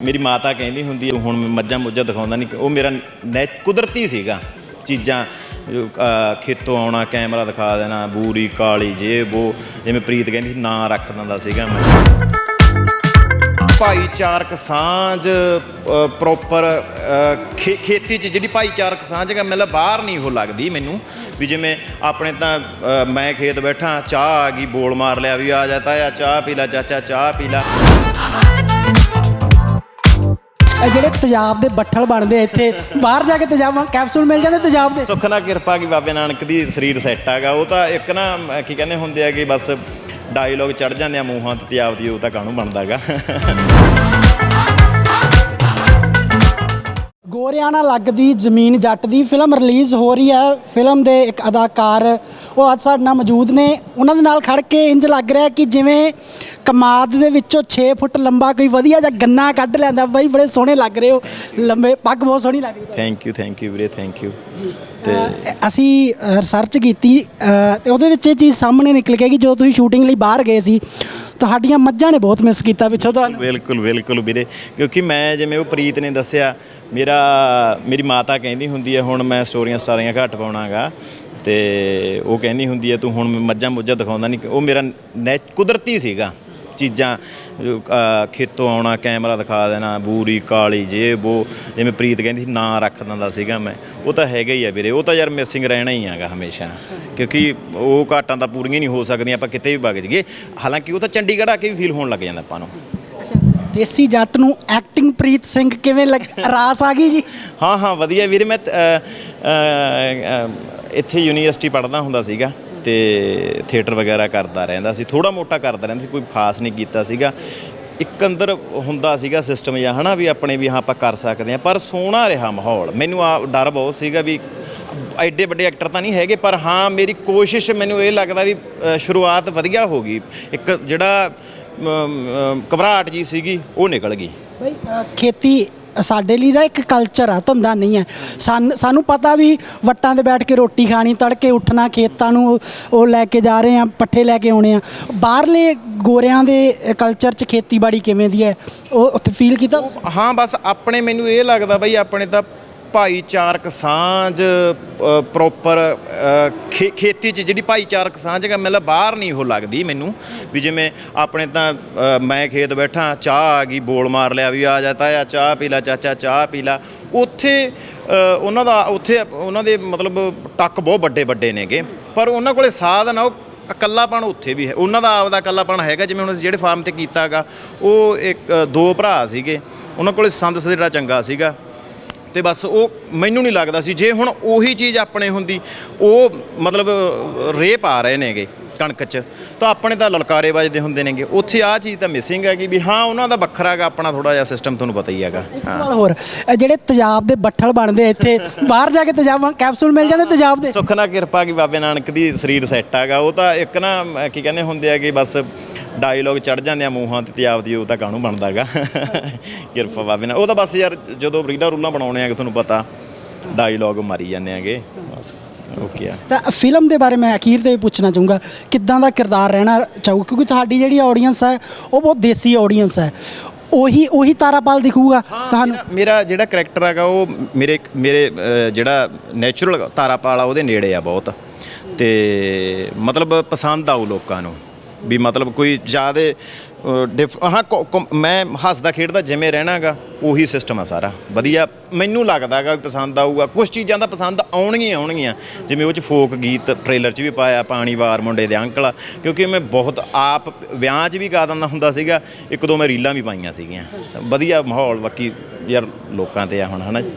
ਮੇਰੀ ਮਾਤਾ ਕਹਿੰਦੀ ਹੁੰਦੀ ਹੈ, ਹੁਣ ਮੈਂ ਮੱਝਾਂ ਮੁੱਝਾਂ ਦਿਖਾਉਂਦਾ ਨਹੀਂ ਉਹ ਮੇਰਾ ਨੈ ਕੁਦਰਤੀ ਸੀਗਾ। ਚੀਜ਼ਾਂ ਅਹ, ਖੇਤੋਂ ਆਉਣਾ ਕੈਮਰਾ ਦਿਖਾ ਦੇਣਾ ਬੂਰੀ ਕਾਲੀ ਜੇਬ ਉਹ ਜਿਵੇਂ ਪ੍ਰੀਤ ਕਹਿੰਦੀ ਸੀ, ਨਾਂ ਰੱਖ ਦਿੰਦਾ ਸੀਗਾ ਮੈਂ। ਭਾਈਚਾਰਕ ਸਾਂਝ ਪ੍ਰੋਪਰ ਖੇਤੀ 'ਚ ਜਿਹੜੀ ਭਾਈਚਾਰਕ ਸਾਂਝ ਹੈ ਮਤਲਬ ਬਾਹਰ ਨਹੀਂ ਉਹ ਲੱਗਦੀ ਮੈਨੂੰ ਵੀ ਜਿਵੇਂ ਆਪਣੇ ਤਾਂ ਅ, ਮੈਂ ਖੇਤ ਬੈਠਾ ਚਾਹ ਆ ਗਈ ਬੋਲ ਮਾਰ ਲਿਆ ਵੀ ਆ ਜਾਤਾ ਆ ਚਾਹ ਪੀ ਲੈ ਚਾਚਾ ਚਾਹ ਪੀ ਲੈ। ਇਹ ਜਿਹੜੇ ਤੇਜ਼ਾਬ ਦੇ ਬੱਠਲ ਬਣਦੇ ਆ ਇੱਥੇ ਬਾਹਰ ਜਾ ਕੇ ਤੇਜ਼ਾਬ ਕੈਪਸੂਲ ਮਿਲ ਜਾਂਦੇ ਤੇਜ਼ਾਬ ਦੇ। ਸੁੱਖ ਨਾਲ ਕਿਰਪਾ ਕੀ ਬਾਬੇ ਨਾਨਕ ਦੀ ਸਰੀਰ ਸੈੱਟ ਆਗਾ। ਉਹ ਤਾਂ ਇੱਕ ਨਾ ਅਮ, ਕੀ ਕਹਿੰਦੇ ਹੁੰਦੇ ਆ ਕਿ ਬਸ ਡਾਇਲੋਗ ਚੜ ਜਾਂਦੇ ਆ ਮੂੰਹਾਂ ਤੇ ਤੇ ਆਪਦੀ ਉਹ ਤਾਂ ਕਾਹਨੂੰ ਬਣਦਾਗਾ ਗੋਰਿਆਂ ਨਾਲ ਲੱਗਦੀ ਜ਼ਮੀਨ ਜੱਟ ਦੀ ਫਿਲਮ ਰਿਲੀਜ਼ ਹੋ ਰਹੀ ਹੈ। ਫਿਲਮ ਦੇ ਇੱਕ ਅਦਾਕਾਰ ਉਹ ਅੱਜ ਸਾਡੇ ਨਾਲ ਮੌਜੂਦ ਨੇ। ਉਹਨਾਂ ਦੇ ਨਾਲ ਖੜ ਕੇ ਇੰਜ ਲੱਗ ਰਿਹਾ ਕਿ ਜਿਵੇਂ ਕਮਾਦ ਦੇ ਵਿੱਚੋਂ 6 ਫੁੱਟ ਲੰਬਾ ਕੋਈ ਵਧੀਆ ਜਿਹਾ ਗੰਨਾ ਕੱਢ ਲੈਂਦਾ। ਬਾਈ ਬੜੇ ਸੋਹਣੇ ਲੱਗ ਰਹੇ ਹੋ। ਲੰਬੇ ਪੱਗ ਬਹੁਤ ਸੋਹਣੀ ਲੱਗ ਰਹੀ ਹੈ। ਥੈਂਕ ਯੂ ਥੈਂਕ ਯੂ ਵੀਰੇ ਥੈਂਕ ਯੂ ਤੇ ਅਸੀਂ ਰਿਸਰਚ ਕੀਤੀ। ਤੇ ਉਹਦੇ ਵਿੱਚ ਇਹ ਚੀਜ਼ ਸਾਹਮਣੇ ਨਿਕਲ ਕੇ ਕਿ ਜਦੋਂ ਤੁਸੀਂ ਸ਼ੂਟਿੰਗ ਲਈ ਬਾਹਰ ਗਏ ਸੀ ਤੁਹਾਡੀਆਂ ਮੱਝਾਂ ਨੇ ਬਹੁਤ ਮਿਸ ਕੀਤਾ ਪਿੱਛੋਂ ਤੁਹਾਨੂੰ। ਬਿਲਕੁਲ ਬਿਲਕੁਲ ਵੀਰੇ। ਕਿਉਂਕਿ ਮੈਂ ਜਿਵੇਂ ਉਹ ਪ੍ਰੀਤ ਨੇ ਦੱਸਿਆ, ਮੇਰਾ, ਮੇਰੀ ਮਾਤਾ ਕਹਿੰਦੀ ਹੁੰਦੀ ਹੈ, ਹੁਣ ਮੈਂ ਸਟੋਰੀਆਂ ਸਾਰੀਆਂ ਘੱਟ ਪਾਉਣਾਗਾ। ਤੇ ਉਹ ਕਹਿੰਦੀ ਹੁੰਦੀ ਹੈ, ਤੂੰ ਹੁਣ ਮੱਝਾਂ ਮੁੱਝਾਂ ਦਿਖਾਉਂਦਾ ਨਹੀਂ। ਉਹ ਮੇਰਾ ਨੈ, ਕੁਦਰਤੀ ਸੀਗਾ। ਚੀਜ਼ਾਂ ਖੇਤੋਂ ਆਉਣਾ ਕੈਮਰਾ ਦਿਖਾ ਦੇਣਾ ਬੂਰੀ ਕਾਲੀ ਜੇਬ ਉਹ ਜਿਵੇਂ ਪ੍ਰੀਤ ਕਹਿੰਦੀ ਸੀ ਨਾਂ ਰੱਖ ਦਿੰਦਾ ਸੀਗਾ ਮੈਂ। ਉਹ ਤਾਂ ਹੈਗਾ ਹੀ ਆ ਵੀਰੇ ਉਹ ਤਾਂ ਯਾਰ ਮਿਸਿੰਗ ਰਹਿਣਾ ਹੀ ਹੈਗਾ ਹਮੇਸ਼ਾ। ਕਿਉਂਕਿ ਉਹ ਘਾਟਾਂ ਤਾਂ ਪੂਰੀਆਂ ਨਹੀਂ ਹੋ ਸਕਦੀਆਂ ਆਪਾਂ ਕਿਤੇ ਵੀ ਵਗ ਜਾਈਏ। ਹਾਲਾਂਕਿ ਉਹ ਤਾਂ ਚੰਡੀਗੜ੍ਹ ਆ ਕੇ ਵੀ ਫੀਲ ਹੋਣ ਲੱਗ ਜਾਂਦਾ ਆਪਾਂ ਨੂੰ। ਦੇਸੀ ਜੱਟ ਨੂੰ ਐਕਟਿੰਗ ਪ੍ਰੀਤ ਸਿੰਘ ਕਿਵੇਂ ਲੱਗ ਰਾਸ ਆ ਗਈ ਜੀ? ਹਾਂ ਹਾਂ ਵਧੀਆ ਵੀਰੇ ਮੈਂ ਇੱਥੇ ਯੂਨੀਵਰਸਿਟੀ ਪੜ੍ਹਦਾ ਹੁੰਦਾ ਸੀਗਾ। ਤੇ ਥੀਏਟਰ ਵਗੈਰਾ ਕਰਦਾ ਰਹਿੰਦਾ ਸੀ ਥੋੜਾ ਮੋਟਾ ਕਰਦਾ ਰਹਿੰਦਾ ਸੀ, ਕੋਈ ਖਾਸ ਨਹੀਂ ਕੀਤਾ ਸੀਗਾ। ਇੱਕ ਅੰਦਰ ਹੁੰਦਾ ਸੀਗਾ ਸਿਸਟਮ ਜਾਂ ਹਨਾ ਵੀ ਆਪਣੇ ਵੀ ਹਾਂ ਆਪਾਂ ਕਰ ਸਕਦੇ ਹਾਂ, ਪਰ ਸੋਹਣਾ ਰਿਹਾ ਮਾਹੌਲ। ਮੈਨੂੰ ਆ ਡਰ ਬਹੁਤ ਸੀਗਾ ਵੀ ਐਡੇ ਵੱਡੇ ਐਕਟਰ ਤਾਂ ਨਹੀਂ ਹੈਗੇ, ਪਰ ਹਾਂ ਮੇਰੀ ਕੋਸ਼ਿਸ਼ ਮੈਨੂੰ ਇਹ ਲੱਗਦਾ ਵੀ ਸ਼ੁਰੂਆਤ ਵਧੀਆ ਹੋ ਗਈ। ਇੱਕ ਜਿਹੜਾ ਘਬਰਾਹਟ ਜੀ ਸੀਗੀ, ਉਹ ਨਿਕਲ ਗਈ। ਬਈ ਖੇਤੀ ਸਾਡੇ ਲਈ ਦਾ ਇੱਕ ਕਲਚਰ ਆ, ਧੰਦਾ ਨਹੀਂ ਹੈ। ਸਾਨ- ਸਾਨੂੰ ਪਤਾ ਵੀ ਵੱਟਾਂ ਤੇ ਬੈਠ ਕੇ ਰੋਟੀ ਖਾਣੀ, ਤੜਕੇ ਉੱਠਣਾ, ਖੇਤਾਂ ਨੂੰ ਉਹ ਲੈ ਕੇ ਜਾ ਰਹੇ ਆ ਪੱਠੇ ਲੈ ਕੇ ਆਉਣੇ ਆ ਬਾਹਰਲੇ ਗੋਰਿਆਂ ਦੇ ਕਲਚਰ 'ਚ ਖੇਤੀਬਾੜੀ ਕਿਵੇਂ ਦੀ ਹੈ? ਉਹ ਉੱਥੇ ਫੀਲ ਕੀਤਾ? ਹਾਂ, ਬਸ ਆਪਣੇ ਮੈਨੂੰ ਇਹ ਲੱਗਦਾ ਬਈ ਆਪਣੇ ਤਾਂ ਭਾਈਚਾਰਕ ਸਾਂਝ ਪ੍ਰੋਪਰ ਖੇਤੀ 'ਚ ਜਿਹੜੀ ਭਾਈਚਾਰਕ ਸਾਂਝ ਹੈ ਮਤਲਬ ਬਾਹਰ ਨਹੀਂ ਉਹ ਲੱਗਦੀ ਮੈਨੂੰ। ਵੀ ਜਿਵੇਂ ਆਪਣੇ ਤਾਂ ਮੈਂ ਖੇਤ ਬੈਠਾ, ਚਾਹ ਆ ਗਈ, ਬੋਲ ਮਾਰ ਲਿਆ ਵੀ ਆ ਜਾਤਾ ਆ ਚਾਹ ਪੀ ਲਾ, ਚਾਚਾ, ਚਾਹ ਪੀ ਲਾ। ਉੱਥੇ ਉਹਨਾਂ ਦਾ, ਉੱਥੇ ਉਹਨਾਂ ਦੇ ਮਤਲਬ ਟੱਕ ਬਹੁਤ ਵੱਡੇ ਵੱਡੇ ਨੇਗੇ। ਪਰ ਉਹਨਾਂ ਕੋਲੇ ਸਾਧਨ ਆ, ਉਹ ਇਕੱਲਾਪਣ ਉੱਥੇ ਵੀ ਹੈ। ਉਹਨਾਂ ਦਾ ਆਪਦਾ ਇਕੱਲਾਪਣ ਹੈਗਾ, ਜਿਵੇਂ ਹੁਣ ਅਸੀਂ ਜਿਹੜੇ ਫਾਰਮ ਤੇ ਕੀਤਾਗਾ ਉਹ ਇੱਕ ਦੋ ਭਰਾ ਸੀਗੇ। ਉਹਨਾਂ ਕੋਲੇ ਸੰਦ ਸਦੇੜਾ ਚੰਗਾ ਸੀਗਾ। ਤੇ ਬਸ ਉਹ ਮੈਨੂੰ ਨਹੀਂ ਲੱਗਦਾ ਸੀ। ਜੇ ਹੁਣ ਉਹੀ ਚੀਜ਼ ਆਪਣੇ ਹੁੰਦੀ, ਉਹ ਮਤਲਬ ਰੇ ਪਾ ਰਹੇ ਨੇਗੇ। ਕਣਕ 'ਚ ਤਾਂ ਆਪਣੇ ਤਾਂ ਲਲਕਾਰੇ ਵੱਜਦੇ ਹੁੰਦੇ ਨੇਗੇ। ਉੱਥੇ ਆ ਚੀਜ਼ ਤਾਂ ਮਿਸਿੰਗ ਹੈਗੀ ਵੀ ਹਾਂ ਉਹਨਾਂ ਦਾ ਵੱਖਰਾ ਹੈਗਾ ਆਪਣਾ ਥੋੜਾ ਜਿਹਾ ਸਿਸਟਮ ਤੁਹਾਨੂੰ ਪਤਾ ਹੀ ਹੈਗਾ। ਇੱਕ ਸਵਾਲ ਹੋਰ ਇਹ ਜਿਹੜੇ ਤੇਜ਼ਾਬ ਦੇ ਬੱਠਲ ਬਣਦੇ ਇੱਥੇ ਬਾਹਰ ਜਾ ਕੇ ਤੇਜ਼ਾਬ ਕੈਪਸੂਲ ਮਿਲ ਜਾਂਦੇ ਤੇਜ਼ਾਬ ਦੇ? ਸੁੱਖ ਕਿਰਪਾ ਕੀ ਬਾਬੇ ਨਾਨਕ ਦੀ ਸਰੀਰ ਸੈੱਟ ਆਗਾ ਉਹ ਤਾਂ ਇੱਕ ਨਾ ਕੀ ਕਹਿੰਦੇ ਹੁੰਦੇ ਆ ਕਿ ਬਸ ਡਾਇਲੋਗ ਚੜ ਜਾਂਦੇ ਆ ਮੂੰਹਾਂ ਤੇ ਤੇ ਆਪਦੀ ਉਹ ਤਾਂ ਕਾਹਨੂੰ ਬਣਦਾਗਾ ਕਿਰਪਾ ਬਾਬੇ ਨਾਲ। ਉਹ ਤਾਂ ਬਸ ਯਾਰ ਜਦੋਂ ਰੀਲਾਂ ਰੂਲਾਂ ਬਣਾਉਣੇ ਆ ਤੁਹਾਨੂੰ ਪਤਾ ਡਾਇਲੋਗ ਮਾਰੀ ਜਾਂਦੇ ਆਗੇ ਬਸ। ਓਕੇ ਤਾਂ ਫਿਲਮ ਦੇ ਬਾਰੇ ਮੈਂ ਅਖੀਰ 'ਤੇ ਪੁੱਛਣਾ ਚਾਹੂੰਗਾ ਕਿੱਦਾਂ ਦਾ ਕਿਰਦਾਰ ਰਹਿਣਾ ਚਾਹੂ? ਕਿਉਂਕਿ ਤੁਹਾਡੀ ਜਿਹੜੀ ਆਡੀਅנס ਹੈ ਉਹ ਬਹੁਤ ਦੇਸੀ ਆਡੀਅנס ਹੈ। ਉਹੀ ਉਹੀ ਤਾਰਾਪਾਲ ਦਿਖੂਗਾ ਤੁਹਾਨੂੰ? ਮੇਰਾ ਜਿਹੜਾ ਕੈਰੈਕਟਰ ਹੈਗਾ ਉਹ ਮੇਰੇ ਮੇਰੇ ਜਿਹੜਾ ਨੇਚਰਲ ਤਾਰਾਪਾਲ ਆ ਉਹਦੇ ਨੇੜੇ ਆ ਬਹੁਤ। ਤੇ ਮਤਲਬ ਪਸੰਦ ਆਊ ਲੋਕਾਂ ਨੂੰ। ਵੀ ਮਤਲਬ ਕੋਈ ਜ਼ਿਆਦਾ ਡਿਫ ਹਾਂ, ਕੋ- ਕੋ- ਮੈਂ ਹੱਸਦਾ ਖੇਡਦਾ ਜਿਵੇਂ ਰਹਿਣਾਗਾ, ਉਹੀ ਸਿਸਟਮ ਆ ਸਾਰਾ। ਵਧੀਆ, ਮੈਨੂੰ ਲੱਗਦਾਗਾ ਵੀ ਪਸੰਦ ਆਊਗਾ। ਕੁਝ ਚੀਜ਼ਾਂ ਤਾਂ ਪਸੰਦ ਆਉਣਗੀਆਂ ਹੀ ਆਉਣਗੀਆਂ। ਜਿਵੇਂ ਉਹ ਚ ਫੋਕ ਗੀਤ ਟ੍ਰੇਲਰ 'ਚ ਵੀ ਪਾਇਆ, ਪਾਣੀ ਵਾਰ ਮੁੰਡੇ ਦੇ ਅੰਕਲ ਕਿਉਂਕਿ ਮੈਂ ਬਹੁਤ ਆਪ ਵਿਆਹ 'ਚ ਵੀ ਗਾ ਦਿੰਦਾ ਹੁੰਦਾ ਸੀਗਾ, ਇੱਕ ਦੋ ਮੈਂ ਰੀਲਾਂ ਵੀ ਪਾਈਆਂ ਸੀਗੀਆਂ। ਵਧੀਆ ਮਾਹੌਲ, ਬਾਕੀ ਯਾਰ ਲੋਕਾਂ ਤੇ ਆ ਹੁਣ, ਹਨਾ।